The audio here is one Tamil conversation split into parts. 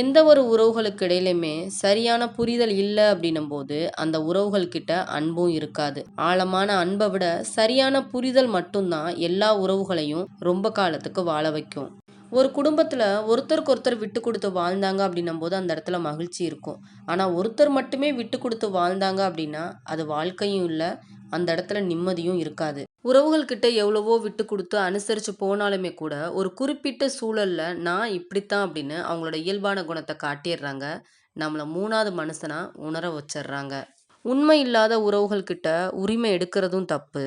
எந்த ஒரு உறவுகளுக்கு இடையிலுமே சரியான புரிதல் இல்லை அப்படின்னும் போது அந்த உறவுகள் கிட்ட அன்பும் இருக்காது. ஆழமான அன்பை விட சரியான புரிதல் மட்டும்தான் எல்லா உறவுகளையும் ரொம்ப காலத்துக்கு வாழ வைக்கும். ஒரு குடும்பத்தில் ஒருத்தருக்கு ஒருத்தர் விட்டு கொடுத்து வாழ்ந்தாங்க அப்படின்னும் போது அந்த இடத்துல மகிழ்ச்சி இருக்கும். ஆனால் ஒருத்தர் மட்டுமே விட்டு கொடுத்து வாழ்ந்தாங்க அப்படின்னா அது வாழ்க்கையும் இல்லை அந்த இடத்துல நிம்மதியும் இருக்காது. உறவுகள் கிட்ட எவ்வளவோ விட்டு கொடுத்து அனுசரித்து போனாலுமே கூட ஒரு குறிப்பிட்ட சூழல்ல நான் இப்படித்தான் அப்படின்னு அவங்களோட இயல்பான குணத்தை காட்டிடுறாங்க. நம்மளை மூணாவது மனுஷனா உணர வச்சிடுறாங்க. உண்மை இல்லாத உறவுகள் கிட்ட உரிமை எடுக்கிறதும் தப்பு.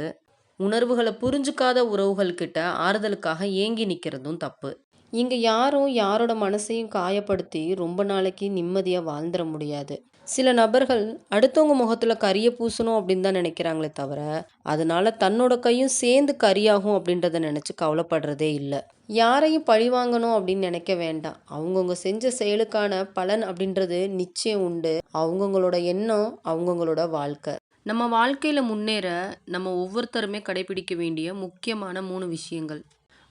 உணர்வுகளை புரிஞ்சுக்காத உறவுகள் கிட்ட ஆறுதலுக்காக ஏங்கி நிற்கிறதும் தப்பு. இங்கே யாரும் யாரோட மனசையும் காயப்படுத்தி ரொம்ப நாளைக்கு நிம்மதியாக வாழ்ந்துட முடியாது. சில நபர்கள் அடுத்தவங்க முகத்தில் கரியை பூசணும் அப்படின்னு தான் நினைக்கிறாங்களே தவிர அதனால தன்னோட கையும் சேர்ந்து கரியாகும் அப்படின்றத நினச்சி கவலைப்படுறதே இல்லை. யாரையும் பழி வாங்கணும் அப்படின்னு நினைக்க வேண்டாம். அவங்கவுங்க செஞ்ச செயலுக்கான பலன் அப்படின்றது நிச்சயம் உண்டு. அவங்கவுங்களோட எண்ணம் அவங்கவுங்களோட வாழ்க்கை. நம்ம வாழ்க்கையில் முன்னேற நம்ம ஒவ்வொருத்தருமே கடைபிடிக்க வேண்டிய முக்கியமான மூணு விஷயங்கள்.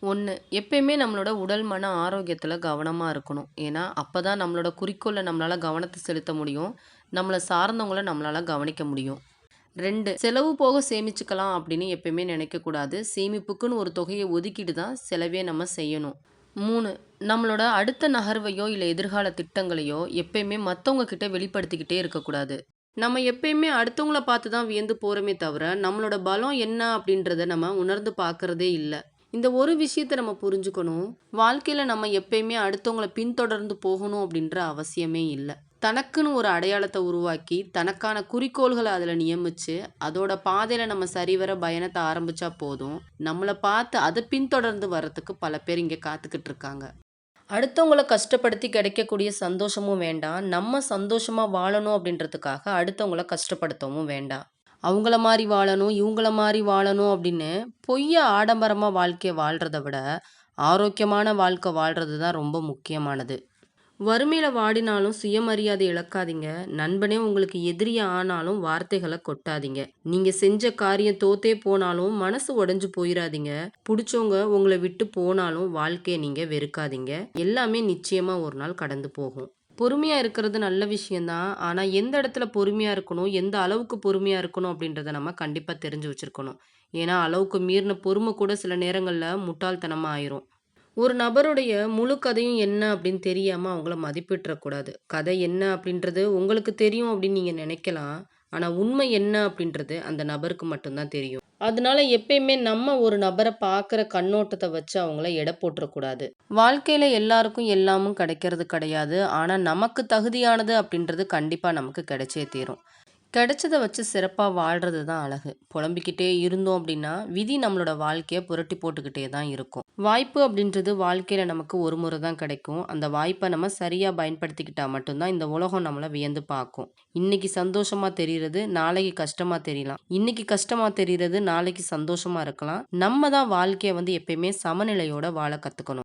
ஒன்று எப்பயுமே நம்மளோட உடல் மன ஆரோக்கியத்தில் கவனமாக இருக்கணும். ஏன்னா அப்போ தான் நம்மளோட குறிக்கோளை நம்மளால் கவனத்தை செலுத்த முடியும். நம்மளை சார்ந்தவங்கள நம்மளால் கவனிக்க முடியும். ரெண்டு செலவு போக சேமிச்சுக்கலாம் அப்படின்னு எப்பயுமே நினைக்கக்கூடாது சேமிப்புக்குன்னு ஒரு தொகையை ஒதுக்கிட்டு தான் செலவே நம்ம செய்யணும். மூணு நம்மளோட அடுத்த நகர்வையோ இல்லை எதிர்கால திட்டங்களையோ எப்பயுமே மற்றவங்க கிட்ட வெளிப்படுத்திக்கிட்டே இருக்கக்கூடாது நம்ம எப்பயுமே அடுத்தவங்கள பார்த்து தான் வியந்து போகிறோமே தவிர நம்மளோட பலம் என்ன அப்படின்றத நம்ம உணர்ந்து பார்க்குறதே இல்லை. இந்த ஒரு விஷயத்தை நம்ம புரிஞ்சுக்கணும். வாழ்க்கையில் நம்ம எப்பயுமே அடுத்தவங்களை பின்தொடர்ந்து போகணும் அப்படின்ற அவசியமே இல்லை. தனக்குன்னு ஒரு அடையாளத்தை உருவாக்கி தனக்கான குறிக்கோள்களை அதில் நியமித்து அதோட பாதையில் நம்ம சரிவர பயணத்தை ஆரம்பித்தா போதும். நம்மளை பார்த்து அதை பின்தொடர்ந்து வர்றதுக்கு பல பேர் இங்கே காத்துக்கிட்டு இருக்காங்க. அடுத்தவங்களை கஷ்டப்படுத்தி கிடைக்கக்கூடிய சந்தோஷமும் வேண்டாம். நம்ம சந்தோஷமாக வாழணும் அப்படின்றதுக்காக அடுத்தவங்கள கஷ்டப்படுத்தவும் வேண்டாம். அவங்கள மாதிரி வாழணும் இவங்கள மாதிரி வாழணும் அப்படின்னு பொய்ய ஆடம்பரமாக வாழ்க்கையை வாழ்கிறத விட ஆரோக்கியமான வாழ்க்கை வாழ்கிறது தான் ரொம்ப முக்கியமானது. வறுமையில் வாடினாலும் சுயமரியாதை இழக்காதீங்க. நண்பனே உங்களுக்கு எதிரியாக ஆனாலும் வார்த்தைகளை கொட்டாதீங்க. நீங்கள் செஞ்ச காரியம் தோத்தே போனாலும் மனசு உடஞ்சு போயிடாதீங்க பிடிச்சவங்க உங்களை விட்டு போனாலும் வாழ்க்கையை நீங்கள் வெறுக்காதீங்க. எல்லாமே நிச்சயமாக ஒரு நாள் கடந்து போகும். பொறுமையாக இருக்கிறது நல்ல விஷயந்தான் ஆனால் எந்த இடத்துல பொறுமையாக இருக்கணும் எந்த அளவுக்கு பொறுமையாக இருக்கணும் அப்படின்றத நம்ம கண்டிப்பாக தெரிஞ்சு வச்சுருக்கணும். ஏன்னா அளவுக்கு மீறின பொறுமை கூட சில நேரங்களில் முட்டாள்தனமாக ஆயிரும். ஒரு நபருடைய முழு கதையும் என்ன அப்படின்னு தெரியாமல் அவங்கள மதிப்பிட்டுறக்கூடாது கதை என்ன அப்படின்றது உங்களுக்கு தெரியும் அப்படின்னு நீங்கள் நினைக்கலாம். ஆனால் உண்மை என்ன அப்படின்றது அந்த நபருக்கு மட்டும்தான் தெரியும். அதனால எப்பயுமே நம்ம ஒரு நபரை பார்க்குற கண்ணோட்டத்தை வச்சு அவங்கள எடை போட்டுறக்கூடாது. வாழ்க்கையில் எல்லாருக்கும் எல்லாமும் கிடைக்கிறது கிடையாது. ஆனால் நமக்கு தகுதியானது அப்படின்றது கண்டிப்பாக நமக்கு கிடைச்சே தீரும். கிடைச்சதை வச்சு சிறப்பாக வாழ்கிறது தான் அழகு. புலம்பிக்கிட்டே இருந்தோம் அப்படின்னா விதி நம்மளோட வாழ்க்கையை புரட்டி போட்டுக்கிட்டே தான் இருக்கும். வாய்ப்பு அப்படின்றது வாழ்க்கையில் நமக்கு ஒரு முறை தான் கிடைக்கும். அந்த வாய்ப்பை நம்ம சரியாக பயன்படுத்திக்கிட்டால் மட்டும்தான் இந்த உலகம் நம்மளை வியந்து பார்க்கும். இன்னைக்கு சந்தோஷமாக தெரிகிறது நாளைக்கு கஷ்டமாக தெரியலாம். இன்னைக்கு கஷ்டமாக தெரிகிறது நாளைக்கு சந்தோஷமாக இருக்கலாம். நம்ம தான் வாழ்க்கையை வந்து எப்பயுமே சமநிலையோட வாழ கற்றுக்கணும்